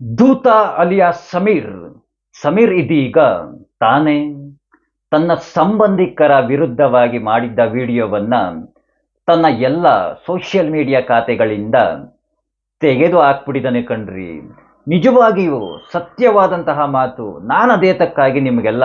ದೂತ ಅಲಿಯಾ ಸಮೀರ್. ಸಮೀರ್ ಇದೀಗ ತಾನೇ ತನ್ನ ಸಂಬಂಧಿಕರ ವಿರುದ್ಧವಾಗಿ ಮಾಡಿದ್ದ ವಿಡಿಯೋವನ್ನ ತನ್ನ ಎಲ್ಲ ಸೋಷಿಯಲ್ ಮೀಡಿಯಾ ಖಾತೆಗಳಿಂದ ತೆಗೆದು ಹಾಕ್ಬಿಟ್ಟಿದ್ದಾನೆ ಕಣ್ರಿ. ನಿಜವಾಗಿಯೂ ಸತ್ಯವಾದಂತಹ ಮಾತು ನಾನು ಅದೇತಕ್ಕಾಗಿ ನಿಮಗೆಲ್ಲ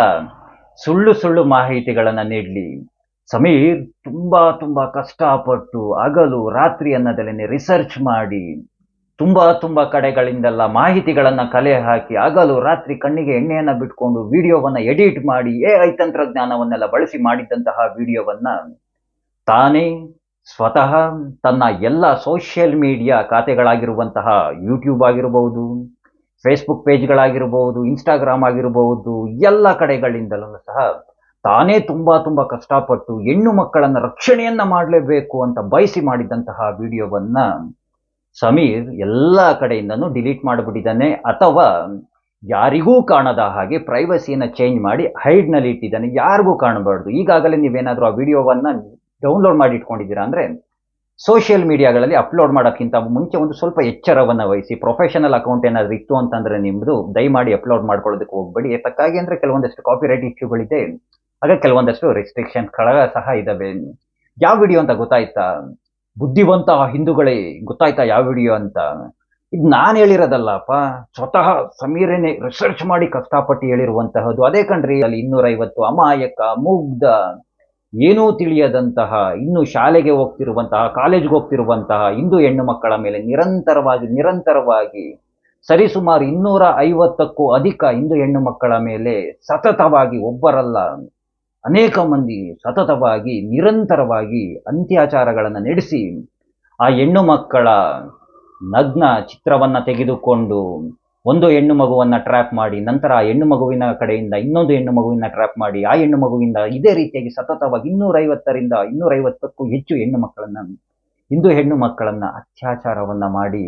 ಸುಳ್ಳು ಸುಳ್ಳು ಮಾಹಿತಿಗಳನ್ನು ನೀಡಲಿ. ಸಮೀರ್ ತುಂಬಾ ತುಂಬಾ ಕಷ್ಟಪಟ್ಟು ಹಗಲು ರಾತ್ರಿ ಅನ್ನೋದಲ್ಲೇ ರಿಸರ್ಚ್ ಮಾಡಿ ತುಂಬಾ ತುಂಬ ಕಡೆಗಳಿಂದೆಲ್ಲ ಮಾಹಿತಿಗಳನ್ನು ಕಲೆ ಹಾಕಿ ಹಗಲು ರಾತ್ರಿ ಕಣ್ಣಿಗೆ ಎಣ್ಣೆಯನ್ನ ಬಿಟ್ಕೊಂಡು ವಿಡಿಯೋವನ್ನ ಎಡಿಟ್ ಮಾಡಿ ಎ ಐ ತಂತ್ರಜ್ಞಾನವನ್ನೆಲ್ಲ ಬಳಸಿ ಮಾಡಿದ್ದಂತಹ ವಿಡಿಯೋವನ್ನ ತಾನೇ ಸ್ವತಃ ತನ್ನ ಎಲ್ಲ ಸೋಷಿಯಲ್ ಮೀಡಿಯಾ ಖಾತೆಗಳಾಗಿರುವಂತಹ ಯೂಟ್ಯೂಬ್ ಆಗಿರಬಹುದು ಫೇಸ್ಬುಕ್ ಪೇಜ್ಗಳಾಗಿರಬಹುದು ಇನ್ಸ್ಟಾಗ್ರಾಮ್ ಆಗಿರಬಹುದು ಎಲ್ಲ ಕಡೆಗಳಿಂದಲೂ ಸಹ ತಾನೇ ತುಂಬ ತುಂಬ ಕಷ್ಟಪಟ್ಟು ಹೆಣ್ಣು ಮಕ್ಕಳನ್ನ ರಕ್ಷಣೆಯನ್ನ ಮಾಡಲೇಬೇಕು ಅಂತ ಬಯಸಿ ಮಾಡಿದಂತಹ ವಿಡಿಯೋವನ್ನ ಸಮೀರ್ ಎಲ್ಲ ಕಡೆಯಿಂದನೂ ಡಿಲೀಟ್ ಮಾಡಿಬಿಟ್ಟಿದ್ದಾನೆ ಅಥವಾ ಯಾರಿಗೂ ಕಾಣದ ಹಾಗೆ ಪ್ರೈವಸಿಯನ್ನು ಚೇಂಜ್ ಮಾಡಿ ಹೈಡ್ನಲ್ಲಿ ಇಟ್ಟಿದ್ದಾನೆ, ಯಾರಿಗೂ ಕಾಣಬಾರ್ದು. ಈಗಾಗಲೇ ನೀವೇನಾದರೂ ಆ ವಿಡಿಯೋವನ್ನ ಡೌನ್ಲೋಡ್ ಮಾಡಿ ಇಟ್ಕೊಂಡಿದ್ದೀರಾ ಅಂದರೆ ಸೋಷಿಯಲ್ ಮೀಡಿಯಾಗಳಲ್ಲಿ ಅಪ್ಲೋಡ್ ಮಾಡೋಕ್ಕಿಂತ ಮುಂಚೆ ಒಂದು ಸ್ವಲ್ಪ ಎಚ್ಚರವನ್ನು ವಹಿಸಿ. ಪ್ರೊಫೆಷನಲ್ ಅಕೌಂಟ್ ಏನಾದರೂ ಇತ್ತು ಅಂತಂದ್ರೆ ನಿಮ್ಮದು ದಯಮಾಡಿ ಅಪ್ಲೋಡ್ ಮಾಡ್ಕೊಳ್ಳೋದಕ್ಕೆ ಹೋಗ್ಬೇಡಿ. ಯಾತಕ್ಕಾಗಿ ಅಂದ್ರೆ ಕೆಲವೊಂದಷ್ಟು ಕಾಪಿರೈಟ್ ಇಶ್ಯೂಗಳಿದೆ ಹಾಗೆ ಕೆಲವೊಂದಷ್ಟು ರೆಸ್ಟ್ರಿಕ್ಷನ್ಸ್ಗಳ ಸಹ ಇದ್ದಾವೆ ಯಾವ ವಿಡಿಯೋ ಅಂತ ಗೊತ್ತಾಯ್ತಾ? ಬುದ್ಧಿವಂತ ಹಿಂದೂಗಳೇ, ಗೊತ್ತಾಯ್ತಾ ಯಾವ ವಿಡಿಯೋ ಅಂತ? ಇದು ನಾನು ಹೇಳಿರೋದಲ್ಲಪ್ಪ, ಸ್ವತಃ ಸಮೀರನೇ ರಿಸರ್ಚ್ ಮಾಡಿ ಕಷ್ಟಪಟ್ಟು ಹೇಳಿರುವಂತಹದ್ದು. ಅದೇ ಕಣ್ರಿ, ಅಲ್ಲಿ ಇನ್ನೂರೈವತ್ತು ಅಮಾಯಕ, ಮುಗ್ಧ, ಏನೂ ತಿಳಿಯದಂತಹ, ಇನ್ನು ಶಾಲೆಗೆ ಹೋಗ್ತಿರುವಂತಹ ಕಾಲೇಜ್ಗೆ ಹೋಗ್ತಿರುವಂತಹ ಹಿಂದೂ ಹೆಣ್ಣು ಮಕ್ಕಳ ಮೇಲೆ ನಿರಂತರವಾಗಿ ನಿರಂತರವಾಗಿ ಸರಿಸುಮಾರು ಇನ್ನೂರ ಐವತ್ತಕ್ಕೂ ಅಧಿಕ ಹಿಂದೂ ಹೆಣ್ಣು ಮಕ್ಕಳ ಮೇಲೆ ಸತತವಾಗಿ ಒಬ್ಬರಲ್ಲ. ಅನೇಕ ಮಂದಿ ಸತತವಾಗಿ, ನಿರಂತರವಾಗಿ ಅಂತ್ಯಾಚಾರಗಳನ್ನು ನಡೆಸಿ, ಆ ಹೆಣ್ಣು ಮಕ್ಕಳ ನಗ್ನ ಚಿತ್ರವನ್ನು ತೆಗೆದುಕೊಂಡು ಒಂದು ಹೆಣ್ಣು ಮಗುವನ್ನು ಟ್ರ್ಯಾಪ್ ಮಾಡಿ, ನಂತರ ಆ ಹೆಣ್ಣು ಮಗುವಿನ ಕಡೆಯಿಂದ ಇನ್ನೊಂದು ಹೆಣ್ಣು ಮಗುವಿನ ಟ್ರ್ಯಾಪ್ ಮಾಡಿ, ಆ ಹೆಣ್ಣು ಮಗುವಿಂದ ಇದೇ ರೀತಿಯಾಗಿ ಸತತವಾಗಿ ಇನ್ನೂರೈವತ್ತರಿಂದ ಇನ್ನೂರೈವತ್ತಕ್ಕೂ ಹೆಚ್ಚು ಹೆಣ್ಣು ಮಕ್ಕಳನ್ನು, ಹಿಂದೂ ಹೆಣ್ಣು ಮಕ್ಕಳನ್ನು ಅತ್ಯಾಚಾರವನ್ನು ಮಾಡಿ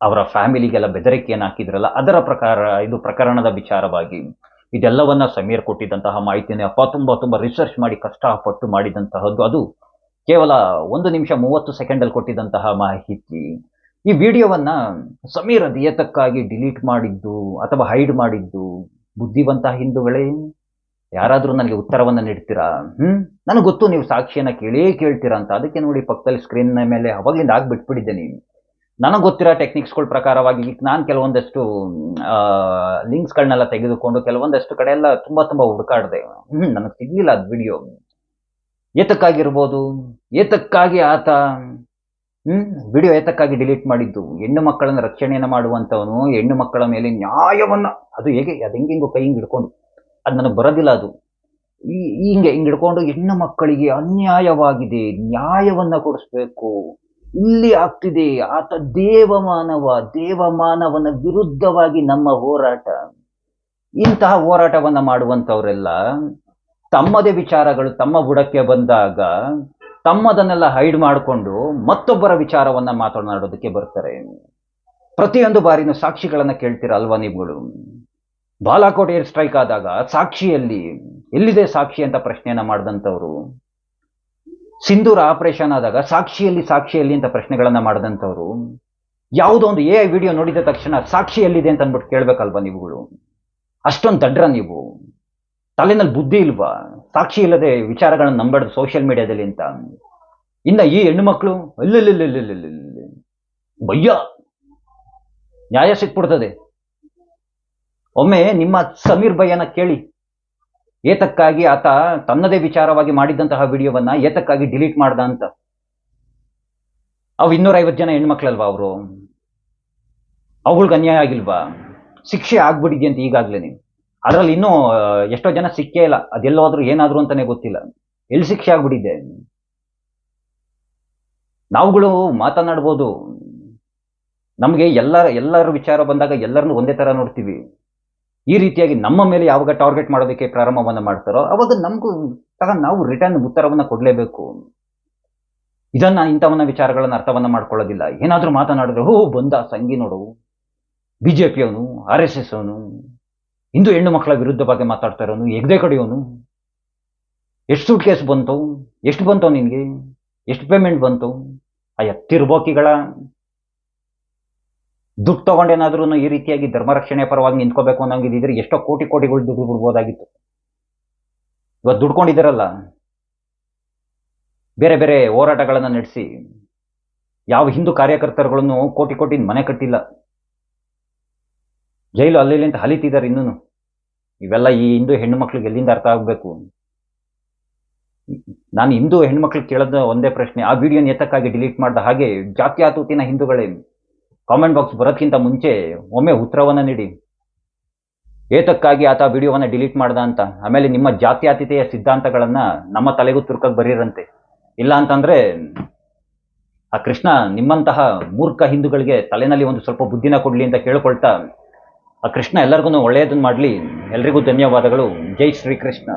ಅವರ ಫ್ಯಾಮಿಲಿಗೆಲ್ಲ ಬೆದರಿಕೆಯನ್ನು ಹಾಕಿದ್ರಲ್ಲ, ಅದರ ಪ್ರಕಾರ, ಇದು ಪ್ರಕರಣದ ವಿಚಾರವಾಗಿ. ಇದೆಲ್ಲವನ್ನ ಸಮೀರ್ ಕೊಟ್ಟಿದ್ದಂತಹ ಮಾಹಿತಿನೇ ಅಪ್ಪ ತುಂಬಾ ತುಂಬ ರಿಸರ್ಚ್ ಮಾಡಿ ಕಷ್ಟಪಟ್ಟು ಮಾಡಿದಂತಹದ್ದು. ಅದು ಕೇವಲ ಒಂದು ನಿಮಿಷ ಮೂವತ್ತು ಸೆಕೆಂಡಲ್ಲಿ ಕೊಟ್ಟಿದ್ದಂತಹ ಮಾಹಿತಿ. ಈ ವಿಡಿಯೋವನ್ನ ಸಮೀರ್ ಅದು ಏತಕ್ಕಾಗಿ ಡಿಲೀಟ್ ಮಾಡಿದ್ದು ಅಥವಾ ಹೈಡ್ ಮಾಡಿದ್ದು? ಬುದ್ಧಿವಂತ ಹಿಂದೂಗಳೇ? ಯಾರಾದರೂ ನನಗೆ ಉತ್ತರವನ್ನು ನೀಡ್ತೀರಾ? ಹ್ಮ್? ನನಗೆ ಗೊತ್ತು ನೀವು ಸಾಕ್ಷಿಯನ್ನ ಕೇಳೇ ಕೇಳ್ತೀರಾ ಅಂತ. ಅದಕ್ಕೆ ನೋಡಿ ಪಕ್ಕದಲ್ಲಿ ಸ್ಕ್ರೀನ್ ಮೇಲೆ ಅವಾಗಲಿಂದ ಆಗ್ಬಿಟ್ಬಿಟ್ಟಿದ್ದೇನೆ ನನಗೆ ಗೊತ್ತಿರೋ ಟೆಕ್ನಿಕ್ಸ್ಗಳ ಪ್ರಕಾರವಾಗಿ ಈಗ ನಾನು ಕೆಲವೊಂದಷ್ಟು ಲಿಂಕ್ಸ್ಗಳನ್ನೆಲ್ಲ ತೆಗೆದುಕೊಂಡು ಕೆಲವೊಂದಷ್ಟು ಕಡೆ ಎಲ್ಲ ತುಂಬ ತುಂಬ ಹುಡುಕಾಡಿದೆ. ನನಗೆ ಸಿಗಲಿಲ್ಲ ಅದು ವಿಡಿಯೋ ಏತಕ್ಕಾಗಿರ್ಬೋದು? ಏತಕ್ಕಾಗಿ ಆತ ಹ್ಞೂ ವಿಡಿಯೋ ಏತಕ್ಕಾಗಿ ಡಿಲೀಟ್ ಮಾಡಿದ್ದು? ಹೆಣ್ಣು ಮಕ್ಕಳನ್ನು ರಕ್ಷಣೆಯನ್ನು ಮಾಡುವಂಥವನು, ಹೆಣ್ಣು ಮಕ್ಕಳ ಮೇಲೆ ನ್ಯಾಯವನ್ನು, ಅದು ಹೇಗೆ, ಅದು ಹೆಂಗೆ ಹಿಂಗೋ ಕೈ ಹಿಂಗೆ ಹಿಡ್ಕೊಂಡು, ಅದು ನನಗೆ ಬರೋದಿಲ್ಲ ಅದು. ಈ ಹಿಂಗೆ ಹಿಂಗೆ ಹಿಡ್ಕೊಂಡು ಹೆಣ್ಣು ಮಕ್ಕಳಿಗೆ ಅನ್ಯಾಯವಾಗಿದೆ, ನ್ಯಾಯವನ್ನು ಕೊಡಿಸ್ಬೇಕು. ಇಲ್ಲಿ ಆಗ್ತಿದೆ, ಆತ ದೇವಮಾನವ, ದೇವಮಾನವನ ವಿರುದ್ಧವಾಗಿ ನಮ್ಮ ಹೋರಾಟ. ಇಂತಹ ಹೋರಾಟವನ್ನ ಮಾಡುವಂಥವರೆಲ್ಲ, ತಮ್ಮದೇ ವಿಚಾರಗಳು ತಮ್ಮ ಬುಡಕ್ಕೆ ಬಂದಾಗ, ತಮ್ಮದನ್ನೆಲ್ಲ ಹೈಡ್ ಮಾಡಿಕೊಂಡು ಮತ್ತೊಬ್ಬರ ವಿಚಾರವನ್ನ ಮಾತನಾಡೋದಕ್ಕೆ ಬರ್ತಾರೆ. ಪ್ರತಿಯೊಂದು ಬಾರಿನೂ ಸಾಕ್ಷಿಗಳನ್ನ ಕೇಳ್ತೀರ ಅಲ್ವಾ ನೀವುಗಳು? ಬಾಲಾಕೋಟ್ ಏರ್ ಸ್ಟ್ರೈಕ್ ಆದಾಗ ಸಾಕ್ಷಿಯಲ್ಲಿ ಎಲ್ಲಿದೆ ಸಾಕ್ಷಿ ಅಂತ ಪ್ರಶ್ನೆಯನ್ನ ಮಾಡಿದಂಥವ್ರು? ಸಿಂಧೂರ ಆಪರೇಷನ್ ಆದಾಗ ಸಾಕ್ಷಿಯಲ್ಲಿ ಸಾಕ್ಷಿಯಲ್ಲಿ ಅಂತ ಪ್ರಶ್ನೆಗಳನ್ನ ಮಾಡಿದಂಥವ್ರು, ಯಾವುದೋ ಒಂದು ಎ ವಿಡಿಯೋ ನೋಡಿದ ತಕ್ಷಣ ಸಾಕ್ಷಿ ಎಲ್ಲಿದೆ ಅಂತ ಅಂದ್ಬಿಟ್ಟು ಕೇಳ್ಬೇಕಲ್ವಾ ನೀವುಗಳು? ಅಷ್ಟೊಂದು ದಡ್ರ ನೀವು. ತಲೆನಲ್ಲಿ ಬುದ್ಧಿ ಇಲ್ವಾ? ಸಾಕ್ಷಿ ಇಲ್ಲದೆ ವಿಚಾರಗಳನ್ನ ನಂಬಾರ್ದು ಸೋಷಿಯಲ್ ಮೀಡಿಯಾದಲ್ಲಿ ಅಂತ. ಇನ್ನ ಈ ಹೆಣ್ಣು ಮಕ್ಕಳು ಬಯ್ಯ ನ್ಯಾಯ ಸಿಕ್ಬಿಡ್ತದೆ ಒಮ್ಮೆ ನಿಮ್ಮ ಸಮೀರ್ ಭಯ್ಯನ ಕೇಳಿ ಏತಕ್ಕಾಗಿ ಆತ ತನ್ನದೇ ವಿಚಾರವಾಗಿ ಮಾಡಿದ್ದಂತಹ ವಿಡಿಯೋವನ್ನ ಏತಕ್ಕಾಗಿ ಡಿಲೀಟ್ ಮಾಡ್ದ ಅಂತ? ಅವು ಇನ್ನೂರೈವತ್ತು ಜನ ಹೆಣ್ಮಕ್ಳಲ್ವಾ ಅವರು? ಅವುಗಳಿಗೆ ಅನ್ಯಾಯ ಆಗಿಲ್ವಾ? ಶಿಕ್ಷೆ ಆಗ್ಬಿಟ್ಟಿದ್ಯ ಅಂತ ಈಗಾಗಲೇ ನೀವು. ಅದರಲ್ಲಿ ಇನ್ನೂ ಎಷ್ಟೋ ಜನ ಸಿಕ್ಕೇ ಇಲ್ಲ. ಅದೆಲ್ಲೋದ್ರೂ ಏನಾದ್ರು ಅಂತಾನೆ ಗೊತ್ತಿಲ್ಲ. ಎಲ್ಲಿ ಶಿಕ್ಷೆ ಆಗ್ಬಿಟ್ಟಿದೆ? ನಾವುಗಳು ಮಾತನಾಡ್ಬೋದು. ನಮಗೆ ಎಲ್ಲರ ಎಲ್ಲರ ವಿಚಾರ ಬಂದಾಗ ಎಲ್ಲರನ್ನೂ ಒಂದೇ ತರ ನೋಡ್ತೀವಿ. ಈ ರೀತಿಯಾಗಿ ನಮ್ಮ ಮೇಲೆ ಯಾವಾಗ ಟಾರ್ಗೆಟ್ ಮಾಡೋದಕ್ಕೆ ಪ್ರಾರಂಭವನ್ನು ಮಾಡ್ತಾರೋ, ಅವಾಗ ನಮಗೂ ಸಹ ನಾವು ರಿಟರ್ನ್ ಉತ್ತರವನ್ನು ಕೊಡಲೇಬೇಕು. ಇದನ್ನ ಇಂಥವನ್ನ ವಿಚಾರಗಳನ್ನ ಅರ್ಥವನ್ನ ಮಾಡ್ಕೊಳ್ಳೋದಿಲ್ಲ. ಏನಾದರೂ ಮಾತನಾಡಿದ್ರೆ, ಹೋ, ಬಂದ ಸಂಗಿ ನೋಡು. ಬಿಜೆಪಿಯವನು, ಆರ್ ಎಸ್ ಎಸ್ ಅವನು ಹಿಂದೂ ಹೆಣ್ಣು ಮಕ್ಕಳ ವಿರುದ್ಧವಾಗಿ ಮಾತಾಡ್ತಾ ಇರೋನು, ಎಗ್ದೆ ಕಡೆಯವನು ಎಷ್ಟು ಸೂಟ್ ಕೇಸ್ ಬಂತು? ಎಷ್ಟು ಬಂತು ನಿನಗೆ? ಎಷ್ಟು ಪೇಮೆಂಟ್ ಬಂತು? ಆ ಎತ್ತಿರ್ಬೋಕಿಗಳ ದುಡ್ಡು ತಗೊಂಡೇನಾದ್ರೂ ಈ ರೀತಿಯಾಗಿ ಧರ್ಮ ರಕ್ಷಣೆ ಪರವಾಗಿ ನಿಂತ್ಕೋಬೇಕು ಅನ್ನೋಂಗಿದ್ರೆ ಎಷ್ಟೋ ಕೋಟಿ ಕೋಟಿಗಳು ದುಡ್ಡು ಬಿಡ್ಬೋದಾಗಿತ್ತು. ಇವತ್ತು ದುಡ್ಕೊಂಡಿದ್ದಾರಲ್ಲ? ಬೇರೆ ಬೇರೆ ಹೋರಾಟಗಳನ್ನು ನಡೆಸಿ ಯಾವ ಹಿಂದೂ ಕಾರ್ಯಕರ್ತರುಗಳನ್ನು ಕೋಟಿ ಕೋಟಿ ಮನೆ ಕಟ್ಟಿಲ್ಲ. ಜೈಲು ಅಲ್ಲಿ ಅಂತ ಹಲಿತಿದ್ದಾರೆ ಇನ್ನೂ ಇವೆಲ್ಲ ಈ ಹಿಂದೂ ಹೆಣ್ಣು ಮಕ್ಳಿಗೆ ಎಲ್ಲಿಂದ ಅರ್ಥ ಆಗಬೇಕು? ನಾನು ಹಿಂದೂ ಹೆಣ್ಮಕ್ಳಿಗೆ ಕೇಳೋದು ಒಂದೇ ಪ್ರಶ್ನೆ. ಆ ವಿಡಿಯೋನ ಎತ್ತಕ್ಕಾಗಿ ಡಿಲೀಟ್ ಮಾಡ್ದ ಹಾಗೆ ಜಾತ್ಯಾತೂತಿನ ಹಿಂದೂಗಳೇ ಕಾಮೆಂಟ್ ಬಾಕ್ಸ್ ಬರೋಕ್ಕಿಂತ ಮುಂಚೆ ಒಮ್ಮೆ ಉತ್ತರವನ್ನು ನೀಡಿ. ಏತಕ್ಕಾಗಿ ಆತ ವಿಡಿಯೋವನ್ನು ಡಿಲೀಟ್ ಮಾಡ್ದ ಅಂತ? ಆಮೇಲೆ ನಿಮ್ಮ ಜಾತ್ಯಾತೀತೆಯ ಸಿದ್ಧಾಂತಗಳನ್ನ ನಮ್ಮ ತಲೆಗೂ ತುರ್ಕಕ್ಕೆ ಬರೀರಂತೆ. ಇಲ್ಲ ಅಂತಂದರೆ, ಆ ಕೃಷ್ಣ ನಿಮ್ಮಂತಹ ಮೂರ್ಖ ಹಿಂದೂಗಳಿಗೆ ತಲೆನಲ್ಲಿ ಒಂದು ಸ್ವಲ್ಪ ಬುದ್ಧಿನ ಕೊಡಲಿ ಅಂತ ಕೇಳ್ಕೊಳ್ತಾ, ಆ ಕೃಷ್ಣ ಎಲ್ಲರಿಗೂ ಒಳ್ಳೆಯದನ್ನು ಮಾಡಲಿ. ಎಲ್ರಿಗೂ ಧನ್ಯವಾದಗಳು. ಜೈ ಶ್ರೀಕೃಷ್ಣ.